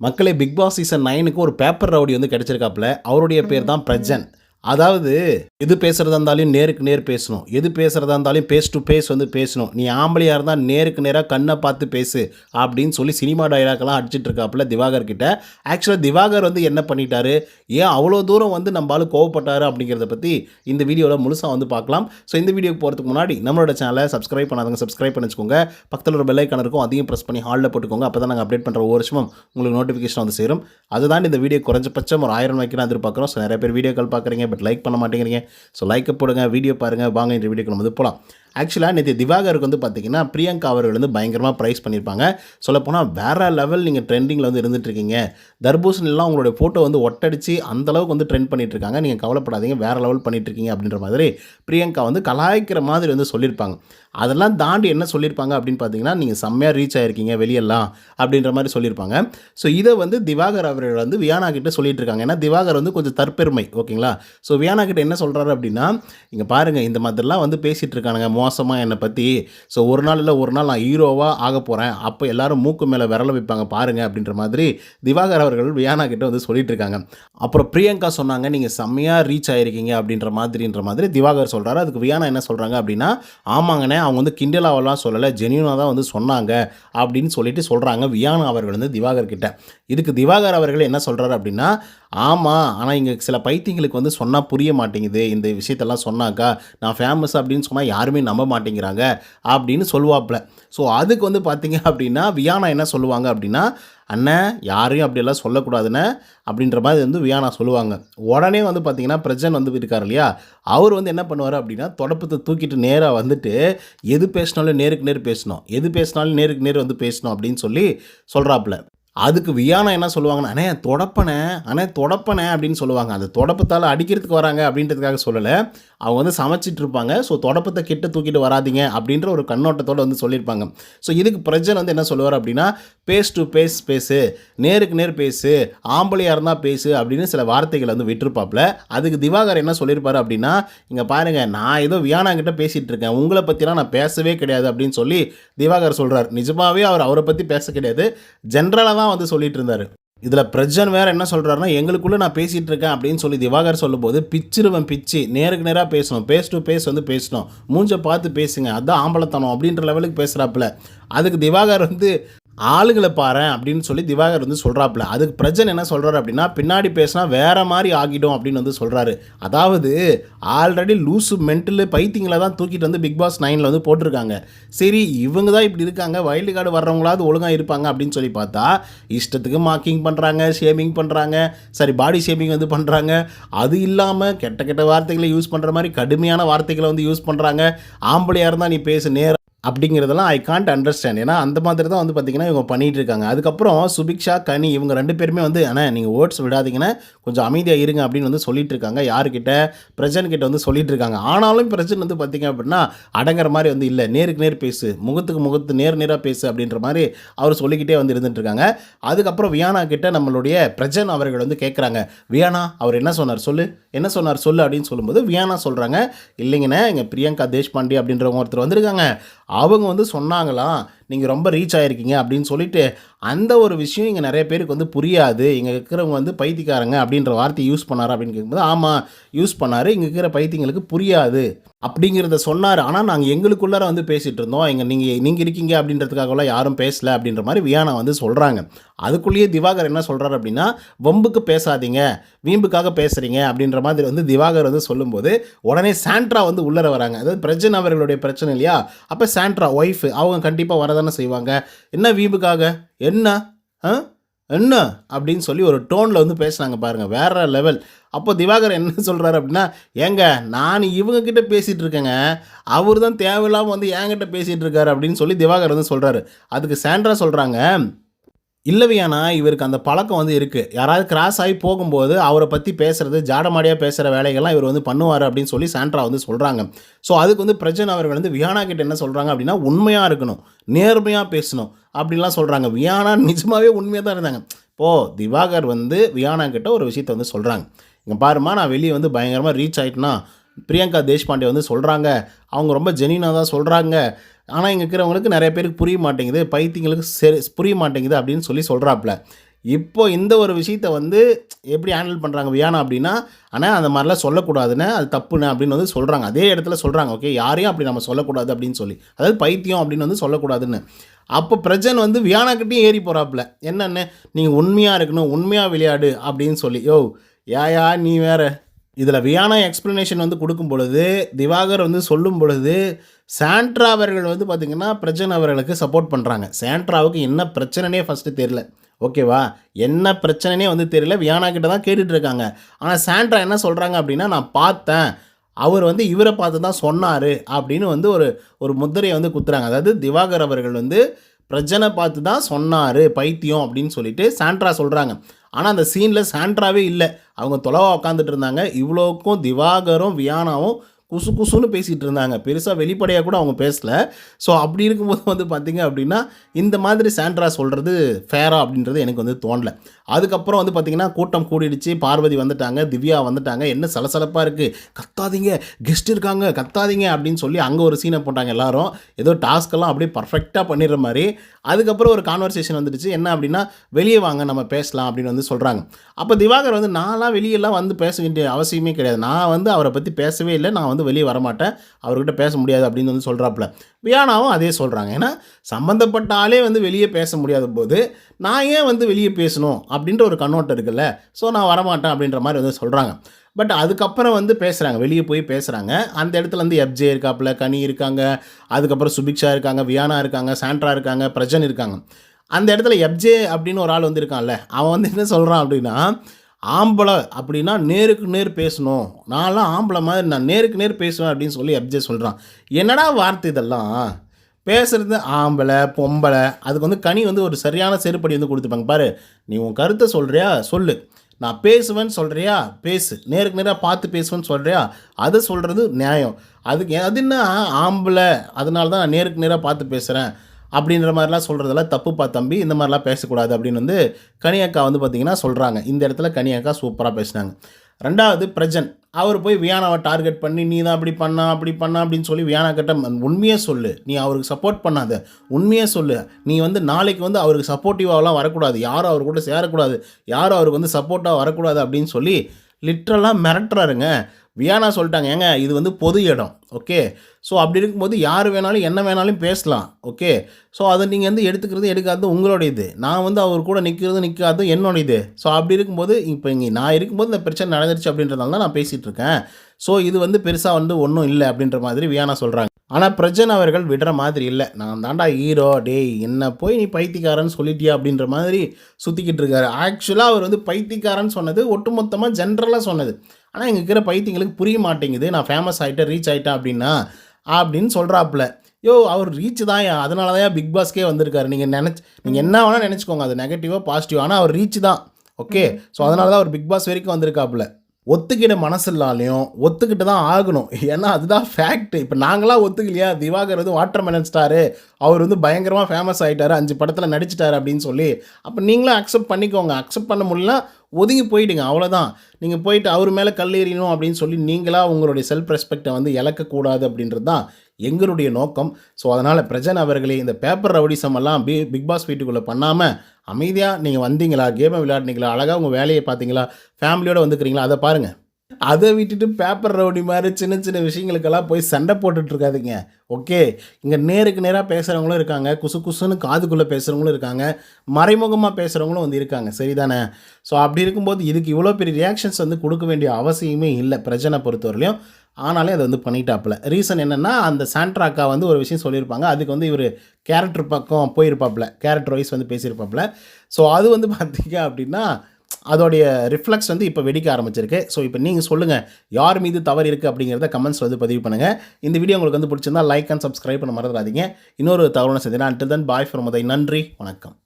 மக்களே big Boss season நைனுக்கு ஒரு பேப்பர் ரவுடி வந்து கிடைச்சிருக்காப்புல. அவருடைய பேர் தான் பிரஜன் அதாவது எது பேசுகிறதா இருந்தாலும் நேருக்கு நேர் பேசணும். எது பேசுகிறதா இருந்தாலும் பேஸ் டு பேஸ் வந்து பேசணும். நீ ஆம்பளையாக இருந்தால் நேருக்கு நேராக கண்ணை பார்த்து பேசு அப்படின்னு சொல்லி சினிமா டைலாக்லாம் அடிச்சிட்டு இருக்காப்புல திவாகர் கிட்ட. ஆக்சுவலாக திவாகர் வந்து என்ன பண்ணிட்டாரு? ஏன் அவ்வளோ தூரம் வந்து நம்மளால கோவப்பட்டாரு அப்படிங்கிறத பற்றி இந்த வீடியோவில் முழுசாக வந்து பார்க்கலாம். ஸோ இந்த வீடியோக்கு போகிறதுக்கு முன்னாடி நம்மளோட சேனலை சப்ஸ்கிரைப் பண்ணாதவங்க சப்ஸ்கிரைப் பண்ணி வச்சுக்கோங்க. பக்கத்தில் ஒரு பெல்லைக்கான இருக்கும் அதையும் ப்ரெஸ் பண்ணி ஹாலில் போட்டுக்கோங்க. அப்போ தான் நாங்கள் அப்டேட் பண்ணுற ஒரு வருஷமும் உங்களுக்கு நோட்டிஃபிகேஷன் வந்து சேரும். அதுதான் இந்த வீடியோ குறைஞ்சபட்சம் ஒரு ஆயிரம் வைக்கிறோம் எதிர்பார்க்குறோம். ஸோ நிறைய பேர் வீடியோக்கள் பார்க்குறீங்க பட் லைக் பண்ண மாட்டேங்கிறீங்க. ஸோ லைக்கை போடுங்க வீடியோ பாருங்கள் வாங்க இந்த வீடியோக்கு நம்ம வந்து போகலாம் ஆக்சுவலாக நேற்று திவாகருக்கு வந்து பார்த்தீங்கன்னா பிரியங்கா அவர்கள் வந்து பயங்கரமாக ப்ரைஸ் பண்ணியிருப்பாங்க சொல்லப்போனால் வேறு லெவல் நீங்கள் ட்ரெண்டிங்கில் வந்து இருந்துட்டு இருக்கீங்க தர்பூசணிலாம் உங்களுடைய ஃபோட்டோ வந்து ஒட்டடிச்சு அந்தளவுக்கு வந்து ட்ரெண்ட் பண்ணிகிட்ருக்காங்க நீங்கள் கவலைப்படாதீங்க வேறு லெவல் பண்ணிட்டு இருக்கீங்க அப்படின்ற மாதிரி பிரியங்கா வந்து கலாய்க்கிற மாதிரி வந்து சொல்லியிருப்பாங்க அதெல்லாம் தாண்டி என்ன சொல்லியிருப்பாங்க அப்படின்னு பார்த்தீங்கன்னா நீங்கள் செம்மையாக ரீச் ஆகிருக்கீங்க வெளியெல்லாம் அப்படின்ற மாதிரி சொல்லியிருப்பாங்க ஸோ இதை வந்து திவாகர் அவர்கள் வந்து வியானா கிட்ட சொல்லிட்டு இருக்காங்க ஏன்னா திவாகர் வந்து கொஞ்சம் தற்பெருமை ஓகேங்களா? ஸோ வியானா கிட்ட என்ன சொல்கிறாரு அப்படின்னா இங்கே பாருங்கள் இந்த மாதிரிலாம் வந்து பேசிகிட்டு இருக்கானுங்க மோசமாக என்னை பற்றி ஸோ ஒரு நாள் இல்லை ஒரு நாள் நான் ஹீரோவாக ஆக போகிறேன் அப்போ எல்லாரும் மூக்கு மேலே விரல வைப்பாங்க பாருங்கள் அப்படின்ற மாதிரி திவாகர் அவர்கள் வியானா கிட்ட வந்து சொல்லிட்டு இருக்காங்க. அப்புறம் பிரியங்கா சொன்னாங்க நீங்கள் செம்மையாக ரீச் ஆகிருக்கீங்க அப்படின்ற மாதிரின்ற மாதிரி திவாகர் சொல்கிறாரு அதுக்கு வியானா என்ன சொல்கிறாங்க அப்படின்னா ஆமாங்கண்ணே அவங்க வந்து கிண்டலாவெல்லாம் சொல்லலை ஜெனியூனாக தான் வந்து சொன்னாங்க அப்படின்னு சொல்லிட்டு சொல்கிறாங்க வியானா அவர்கள் வந்து திவாகர் கிட்ட. இதுக்கு திவாகர் அவர்கள் என்ன சொல்கிறாரு அப்படின்னா ஆமாம் ஆனால் இங்கே சில பைத்தியங்களுக்கு வந்து சொன்னால் புரிய மாட்டேங்குது இந்த விஷயத்தெல்லாம் சொன்னாக்கா நான் ஃபேமஸ் அப்படின்னு சொன்னால் யாருமே நம்ப மாட்டேங்கிறாங்க அப்படின்னு சொல்லுவாப்புல. ஸோ அதுக்கு வந்து பார்த்தீங்க அப்படின்னா வியானா என்ன சொல்லுவாங்க அப்படின்னா அண்ணன் யாரையும் அப்படியெல்லாம் சொல்லக்கூடாதுன்னு அப்படின்ற மாதிரி வந்து வியானா சொல்லுவாங்க. உடனே வந்து பார்த்தீங்கன்னா பிரஜன் வந்து இருக்கார் இல்லையா அவர் வந்து என்ன பண்ணுவார் அப்படின்னா தொடப்பத்தை தூக்கிட்டு நேராக வந்துட்டு எது பேசினாலும் நேருக்கு நேர் பேசணும் எது பேசினாலும் நேருக்கு நேர் வந்து பேசணும் அப்படின்னு சொல்லி சொல்கிறாப்புல அதுக்கு வியானா என்ன சொல்லுவாங்கன்னா அண்ணே தொடப்பனே அண்ணே தொடப்பனே அப்படின்னு சொல்லுவாங்க. அந்த தொடப்பத்தால் அடிக்கிறதுக்கு வராங்க அப்படின்றதுக்காக சொல்லலை. அவங்க வந்து சமைச்சிட்டு இருப்பாங்க. ஸோ தொடப்பத்தை கிட்ட தூக்கிட்டு வராதீங்க அப்படின்ற ஒரு கண்ணோட்டத்தோடு வந்து சொல்லியிருப்பாங்க. ஸோ இதுக்கு பிரஜன் வந்து என்ன சொல்லுவார் அப்படின்னா பேஸ் டு பேஸ் பேசு நேருக்கு நேர் பேசு ஆம்பளையாக இருந்தால் பேசு அப்படின்னு சில வார்த்தைகளை வந்து விட்டுருப்பாப்புல அதுக்கு திவாகர் என்ன சொல்லியிருப்பார் அப்படின்னா இங்கே பாருங்கள் நான் ஏதோ வியானாங்கிட்ட பேசிகிட்டு இருக்கேன். உங்களை பற்றிலாம் நான் பேசவே கிடையாது அப்படின்னு சொல்லி திவாகர் சொல்கிறார் நிஜமாகவே அவர் அவரை பற்றி பேச கிடையாது. ஜென்ரலாக தான் வந்து சொல்லிட்டு இருந்தார் இதில் பிரஜன் வேறு என்ன சொல்கிறாருன்னா எங்களுக்குள்ளே நான் பேசிகிட்டு இருக்கேன் அப்படின்னு சொல்லி திவாகர் சொல்லும்போது பிச்சிருவன் பிச்சு நேருக்கு நேராக பேசணும். பேஸ் டு பேஸ் வந்து பேசணும். மூஞ்ச பார்த்து பேசுங்க. அதான் ஆம்பளத்தனம் அப்படின்ற லெவலுக்கு பேசுகிறாப்புல அதுக்கு திவாகர் வந்து ஆளுங்களை பாரேன் அப்படின்னு சொல்லி திவாகர் வந்து சொல்கிறாப்புல அதுக்கு பிரஜன் என்ன சொல்கிறாரு அப்படின்னா பின்னாடி பேசினா வேறு மாதிரி ஆகிடும் அப்படின்னு வந்து சொல்கிறாரு அதாவது ஆல்ரெடி லூசு மென்டலு பைத்திங்களை தான் தூக்கிட்டு வந்து பிக் பாஸ் நைனில் வந்து போட்டிருக்காங்க. சரி இவங்க தான் இப்படி இருக்காங்க. வைல்டு கார்டு வர்றவங்களாவது ஒழுங்காக இருப்பாங்க அப்படின்னு சொல்லி பார்த்தா இஷ்டத்துக்கு மார்க்கிங் பண்ணுறாங்க ஷேமிங் பண்ணுறாங்க சரி பாடி ஷேமிங் வந்து பண்ணுறாங்க அது இல்லாமல் கெட்ட கெட்ட வார்த்தைகளை யூஸ் பண்ணுற மாதிரி கடுமையான வார்த்தைகளை வந்து யூஸ் பண்ணுறாங்க ஆம்பளையாக இருந்தால் நீ பேசு நேரம் அப்படிங்கிறதெல்லாம் ஐ காண்ட் அண்டர்ஸ்டாண்ட் ஏன்னா அந்த மாதிரி தான் வந்து பார்த்திங்கன்னா இவங்க பண்ணிகிட்டு இருக்காங்க. அதுக்கப்புறம் சுபிக்ஷா கனி இவங்க ரெண்டு பேருமே வந்து ஆனால் நீங்கள் ஓட்ஸ் விடாதீங்கன்னா கொஞ்சம் அமைதியாக இருங்க அப்படின்னு வந்து சொல்லிட்டு இருக்காங்க யாருக்கிட்ட? பிரஜன் கிட்ட வந்து சொல்லிட்டு இருக்காங்க ஆனாலும் பிரஜன் வந்து பார்த்திங்க அப்படின்னா அடங்குற மாதிரி வந்து இல்லை. நேருக்கு நேர் பேசு. முகத்துக்கு முகத்து நேர் நேராக பேசு அப்படின்ற மாதிரி அவர் சொல்லிக்கிட்டே வந்து இருந்துட்டு இருக்காங்க அதுக்கப்புறம் வியானா கிட்ட நம்மளுடைய பிரஜன் அவர்கள் வந்து கேட்குறாங்க வியானா அவர் என்ன சொன்னார் சொல்லு? என்ன சொன்னார் சொல்லு அப்படின்னு சொல்லும்போது வியானா சொல்கிறாங்க இல்லைங்கண்ணே இங்கே பிரியங்கா தேஷ்பாண்டே அப்படின்றவங்க ஒருத்தர் வந்திருக்காங்க. அவங்க வந்து சொன்னாங்களாம் நீங்கள் ரொம்ப ரீச் ஆகிருக்கீங்க அப்படின்னு சொல்லிட்டு அந்த ஒரு விஷயம் இங்கே நிறைய பேருக்கு வந்து புரியாது. இங்கே இருக்கிறவங்க வந்து பைத்தியக்காரங்க அப்படின்ற வார்த்தையை யூஸ் பண்ணார் அப்படின்னு கேட்கும்போது ஆமாம் யூஸ் பண்ணார். இங்கே இருக்கிற பைத்தியங்களுக்கு புரியாது. அப்படிங்கிறத சொன்னார். ஆனால் நாங்கள் எங்களுக்குள்ளார வந்து பேசிகிட்டு இருந்தோம். எங்கள் நீங்கள் நீங்கள் இருக்கீங்க அப்படின்றதுக்காகலாம் யாரும் பேசலை அப்படின்ற மாதிரி வியானா வந்து சொல்கிறாங்க அதுக்குள்ளேயே திவாகர் என்ன சொல்கிறார் அப்படின்னா வம்புக்கு பேசாதீங்க. வீம்புக்காக பேசுகிறீங்க அப்படின்ற மாதிரி வந்து திவாகர் வந்து சொல்லும்போது உடனே சாண்ட்ரா வந்து உள்ளர வராங்க. அதாவது பிரச்சனை அவர்களுடைய பிரச்சனை இல்லையா? அப்போ சாண்ட்ரா ஒய்ஃப் அவங்க கண்டிப்பாக வரதானே செய்வாங்க. என்ன வீம்புக்காக? என்ன? ஆ? என்ன? அப்படின்னு சொல்லி ஒரு டோனில் வந்து பேசுனாங்க பாருங்கள் வேற லெவல் அப்போ திவாகர் என்ன சொல்கிறாரு அப்படின்னா ஏங்க நான் இவங்கக்கிட்ட பேசிகிட்டு இருக்கேங்க. அவர் தான் தேவையில்லாமல் வந்து என்கிட்ட பேசிகிட்டு இருக்காரு அப்படின்னு சொல்லி திவாகர் வந்து சொல்கிறாரு அதுக்கு சாண்ட்ரா சொல்கிறாங்க இல்லவையானா இவருக்கு அந்த பழக்கம் வந்து இருக்குது யாராவது கிராஸ் ஆகி போகும்போது அவரை பற்றி பேசுகிறது ஜாடமாடியாக பேசுகிற வேலைகள்லாம் இவர் வந்து பண்ணுவார் அப்படின்னு சொல்லி சாண்ட்ரா வந்து சொல்கிறாங்க ஸோ அதுக்கு வந்து பிரஜன் அவர்கள் வந்து வியானா கிட்ட என்ன சொல்கிறாங்க அப்படின்னா உண்மையாக இருக்கணும் நேர்மையாக பேசணும் அப்படின்லாம் சொல்கிறாங்க வியானா நிஜமாகவே உண்மையாக தான் இருந்தாங்க. இப்போது திவாகர் வந்து வியானா கிட்ட ஒரு விஷயத்த வந்து சொல்கிறாங்க இங்கே பாருமா நான் வெளியே வந்து பயங்கரமாக ரீச் ஆகிட்டேன்னா பிரியங்கா தேஷ்பாண்டே வந்து சொல்கிறாங்க அவங்க ரொம்ப ஜெனினாக தான் சொல்கிறாங்க ஆனால் இங்கே இருக்கிறவங்களுக்கு நிறைய பேருக்கு புரிய மாட்டேங்குது. பைத்தியங்களுக்கு சரி புரிய மாட்டேங்குது அப்படின்னு சொல்லி சொல்கிறாப்புல இப்போ இந்த ஒரு விஷயத்த வந்து எப்படி ஹேண்டில் பண்ணுறாங்க வியானா அப்படின்னா ஆனால் அந்த மாதிரிலாம் சொல்லக்கூடாதுன்னு அது தப்புன்னு அப்படின்னு வந்து சொல்கிறாங்க அதே இடத்துல சொல்கிறாங்க ஓகே யாரையும் அப்படி நம்ம சொல்லக்கூடாது அப்படின்னு சொல்லி. அதாவது பைத்தியம் அப்படின்னு வந்து சொல்லக்கூடாதுன்னு. அப்போ பிரஜன் வந்து வியானாக்கிட்டையும் ஏறி போகிறாப்புல என்னென்ன? நீங்கள் உண்மையாக இருக்கணும் உண்மையாக விளையாடு அப்படின்னு சொல்லி. யோ யாயா நீ வேறு. இதில் வியானா எக்ஸ்ப்ளனேஷன் வந்து கொடுக்கும் பொழுது திவாகர் வந்து சொல்லும் பொழுது சாண்ட்ரா அவர்கள் வந்து பார்த்திங்கன்னா பிரஜன் அவர்களுக்கு சப்போர்ட் பண்ணுறாங்க சாண்ட்ராவுக்கு என்ன பிரச்சனைனே ஃபஸ்ட்டு தெரில ஓகேவா என்ன பிரச்சனைனே வந்து தெரியல. வியானா கிட்ட தான் கேட்டுட்ருக்காங்க ஆனால் சாண்ட்ரா என்ன சொல்கிறாங்க அப்படின்னா நான் பார்த்தேன். அவர் வந்து இவரை பார்த்து தான் சொன்னார். அப்படின்னு வந்து ஒரு ஒரு முத்திரையை வந்து குத்துறாங்க. அதாவது திவாகர் அவர்கள் வந்து பிரஜனை பார்த்து தான் சொன்னார் பைத்தியம் அப்படின்னு சொல்லிட்டு சாண்ட்ரா சொல்கிறாங்க ஆனால் அந்த சீனில் சாண்ட்ராவே இல்லை. அவங்க தொலைவா உட்காந்துட்டு இருந்தாங்க. இவ்வளோக்கும் திவாகரும் வியானாவும் குசு குசுன்னு பேசிகிட்டு இருந்தாங்க. பெருசாக வெளிப்படையாக கூட அவங்க பேசல. ஸோ அப்படி இருக்கும்போது வந்து பார்த்திங்க அப்படின்னா இந்த மாதிரி சாண்ட்ரா சொல்கிறது ஃபேரா அப்படின்றது எனக்கு வந்து தோணல. அதுக்கப்புறம் வந்து பார்த்திங்கன்னா கூட்டம் கூடிடுச்சு. பார்வதி வந்துட்டாங்க திவ்யா வந்துட்டாங்க. என்ன சலசலப்பாக இருக்குது கத்தாதீங்க கெஸ்ட் இருக்காங்க கத்தாதீங்க அப்படின்னு சொல்லி அங்கே ஒரு சீனை போட்டாங்க எல்லாரும். ஏதோ டாஸ்க்கெல்லாம் அப்படியே பர்ஃபெக்டாக பண்ணிடுற மாதிரி. அதுக்கப்புறம் ஒரு கான்வர்சேஷன் வந்துடுச்சு. என்ன அப்படின்னா வெளியே வாங்க நம்ம பேசலாம் அப்படின்னு வந்து சொல்கிறாங்க அப்போ திவாகர் வந்து நான்லாம் வெளியெல்லாம் வந்து பேச வேண்டிய அவசியமே கிடையாது. நான் வந்து அவரை பற்றி பேசவே இல்லை. நான் வந்து வெளியே வரமாட்டேன். அவர்கிட்ட பேச முடியாது அப்படின்னு வந்து சொல்கிறாப்புல வியானாவும் அதே சொல்கிறாங்க ஏன்னா சம்மந்தப்பட்ட ஆளே வந்து வெளியே பேச முடியாத போது நான் ஏன் வந்து வெளியே பேசணும் அப்படின்ற ஒரு கண்ணோட்டம் இருக்குல்ல. ஸோ நான் வரமாட்டேன் அப்படின்ற மாதிரி வந்து சொல்கிறாங்க பட் அதுக்கப்புறம் வந்து பேசுகிறாங்க வெளியே போய் பேசுகிறாங்க அந்த இடத்துல வந்து எப்ஜே இருக்காப்புல கனி இருக்காங்க. அதுக்கப்புறம் சுபிக்ஷா இருக்காங்க வியானா இருக்காங்க சாண்ட்ரா இருக்காங்க பிரஜன் இருக்காங்க. அந்த இடத்துல எப்ஜே அப்படின்னு ஒரு ஆள் வந்து இருக்கான்ல. அவன் வந்து என்ன சொல்கிறான் அப்படின்னா ஆம்பளை அப்படின்னா நேருக்கு நேர் பேசணும். நான்லாம் ஆம்பளை மாதிரி நான் நேருக்கு நேர் பேசுவேன் அப்படின்னு சொல்லி எப்ஜே சொல்கிறான் என்னடா வார்த்தை இதெல்லாம்? பேசுகிறது ஆம்பளை பொம்பளை அதுக்கு வந்து கனி வந்து ஒரு சரியான செருப்படி வந்து கொடுத்துப்பாங்க. பாரு நீ உன் கருத்தை சொல்கிறியா சொல்லு. நான் பேசுவேன்னு சொல்கிறியா பேசு. நேருக்கு நேராக பார்த்து பேசுவேன்னு சொல்கிறியா அதை சொல்கிறது நியாயம். அதுக்கு அது என்ன? ஆம்பளை. அதனால தான் நான் நேருக்கு நேராக பார்த்து பேசுகிறேன் அப்படின்ற மாதிரிலாம் சொல்கிறதெல்லாம் தப்புப்பா தம்பி இந்த மாதிரிலாம் பேசக்கூடாது அப்படின்னு வந்து கனியக்கா வந்து பார்த்திங்கன்னா சொல்கிறாங்க இந்த இடத்துல கனியக்கா சூப்பராக பேசினாங்க. ரெண்டாவது பிரஜன் அவர் போய் வியானாவை டார்கெட் பண்ணி நீ தான் அப்படி பண்ணா அப்படி பண்ணா அப்படின்னு சொல்லி வியானா கிட்ட உண்மையே சொல்லு. நீ அவருக்கு சப்போர்ட் பண்ணாத. உண்மையே சொல்லு. நீ வந்து நாளைக்கு வந்து அவருக்கு சப்போர்ட்டிவாகலாம் வரக்கூடாது. யாரும் அவர் கூட சேரக்கூடாது. யாரும் அவருக்கு வந்து சப்போர்ட்டாக வரக்கூடாது அப்படின்னு சொல்லி லிட்ரலாக மிரட்டுறாருங்க. வியானா சொல்லிட்டாங்க ஏங்க இது வந்து பொது இடம். ஓகே ஸோ அப்படி இருக்கும்போது யார் வேணாலும் என்ன வேணாலும் பேசலாம். ஓகே ஸோ அதை நீங்கள் வந்து எடுத்துக்கிறது எடுக்காதது உங்களுடைய இது நான் வந்து அவர் கூட நிற்கிறது நிற்காதது என்னோட இது ஸோ அப்படி இருக்கும்போது இப்போ இங்கே நான் இருக்கும்போது இந்த பிரச்சனை நடந்துருச்சு அப்படின்றதால தான் நான் பேசிகிட்டு இருக்கேன். ஸோ இது வந்து பெருசாக வந்து ஒன்றும் இல்லை அப்படின்ற மாதிரி வியானா சொல்கிறாங்க ஆனால் பிரஜன் அவர்கள் விடுற மாதிரி இல்லை. நான் தாண்டா ஹீரோ டேய் என்ன போய் நீ பைத்தியக்காரன்னு சொல்லிட்டியா அப்படின்ற மாதிரி சுற்றிக்கிட்டு இருக்காரு. ஆக்சுவலாக அவர் வந்து பைத்தியக்காரன்னு சொன்னது ஒட்டுமொத்தமாக ஜென்ரலாக சொன்னது. ஆனால் இங்கே இருக்கிற பைத்தியங்களுக்கு புரிய மாட்டேங்குது. நான் ஃபேமஸ் ஆகிட்டேன் ரீச் ஆகிட்டேன் அப்படின்னா அப்படின்னு சொல்கிறாப்புல யோ அவர் ரீச் தான் அதனால தான் பிக் பாஸ்க்கே வந்திருக்காரு. நீங்கள் நினச்சி நீங்கள் என்ன வேணால் நினச்சிக்கோங்க. அது நெகட்டிவாக பாசிட்டிவ் ஆனால் அவர் ரீச் தான். ஓகே ஸோ அதனால தான் அவர் பிக் பாஸ் வரைக்கும் வந்திருக்காப்புல. ஒத்துக்கிட மனசில்லாலையும் ஒத்துக்கிட்டு தான் ஆகணும். ஏன்னா அதுதான் ஃபேக்ட் இப்போ நாங்களாம் ஒத்துக்கலையா? திவாகர் வந்து வாட்டர் மெலன் ஸ்டாரு அவர் வந்து பயங்கரமாக ஃபேமஸ் ஆகிட்டார் அஞ்சு படத்தில் நடிச்சிட்டாரு அப்படின்னு சொல்லி. அப்போ நீங்களும் அக்செப்ட் பண்ணிக்கோங்க. அக்செப்ட் பண்ண முடியல ஒதுங்கி போயிடுங்க அவ்வளோதான் நீங்கள் போயிட்டு அவர் மேலே கல் எறியணும் அப்படின்னு சொல்லி நீங்களாக உங்களுடைய செல்ஃப் ரெஸ்பெக்டை வந்து இழக்கக்கூடாது அப்படின்றது தான் எங்களுடைய நோக்கம். ஸோ அதனால் பிரஜன் அவர்களே இந்த பேப்பர் ரவுடிசம் எல்லாம் பி பிக் பாஸ் வீட்டுக்குள்ளே பண்ணாமல் அமைதியாக நீங்கள் வந்தீங்களா? கேமை விளையாடுனீங்களா? அழகாக உங்கள் வேலையை பார்த்தீங்களா? ஃபேமிலியோடு வந்துக்கிறீங்களா? அதை பாருங்கள் அதை விட்டுட்டு பேப்பர் ரவுடி மாதிரி சின்ன சின்ன விஷயங்களுக்கெல்லாம் போய் சண்டை போட்டுட்ருக்காதீங்க ஓகே இங்கே நேருக்கு நேராக பேசுகிறவங்களும் இருக்காங்க. குசு குசுன்னு காதுக்குள்ளே பேசுகிறவங்களும் இருக்காங்க. மறைமுகமாக பேசுகிறவங்களும் வந்து இருக்காங்க. சரிதானே? ஸோ அப்படி இருக்கும்போது இதுக்கு இவ்வளோ பெரிய ரியாக்ஷன்ஸ் வந்து கொடுக்க வேண்டிய அவசியமே இல்லை பிரச்சனை பொறுத்தவரையிலையும் ஆனாலே அதை வந்து பண்ணிட்டாப்புல. ரீசன் என்னென்னா அந்த சாண்ட்ராக்கா வந்து ஒரு விஷயம் சொல்லியிருப்பாங்க. அதுக்கு வந்து இவர் கேரக்டர் பக்கம் போயிருப்பாப்புல. கேரக்டர் வைஸ் வந்து பேசியிருப்பாப்புல. ஸோ அது வந்து பார்த்தீங்க அப்படின்னா அதோடைய ரிஃப்ளெக்ஸ் வந்து இப்போ வெடிக்க ஆரம்பிச்சிருக்கு. ஸோ இப்போ நீங்கள் சொல்லுங்கள் யார் மீது தவறு இருக்குது அப்படிங்கிறத கமெண்ட்ஸ் வந்து பதிவு பண்ணுங்கள் இந்த வீடியோ உங்களுக்கு வந்து பிடிச்சிருந்தா லைக் அண்ட் சப்ஸ்கிரைப் பண்ண மறந்துடாதீங்க. இன்னொரு தகவலான செஞ்சேன் until then bye for from நன்றி வணக்கம்.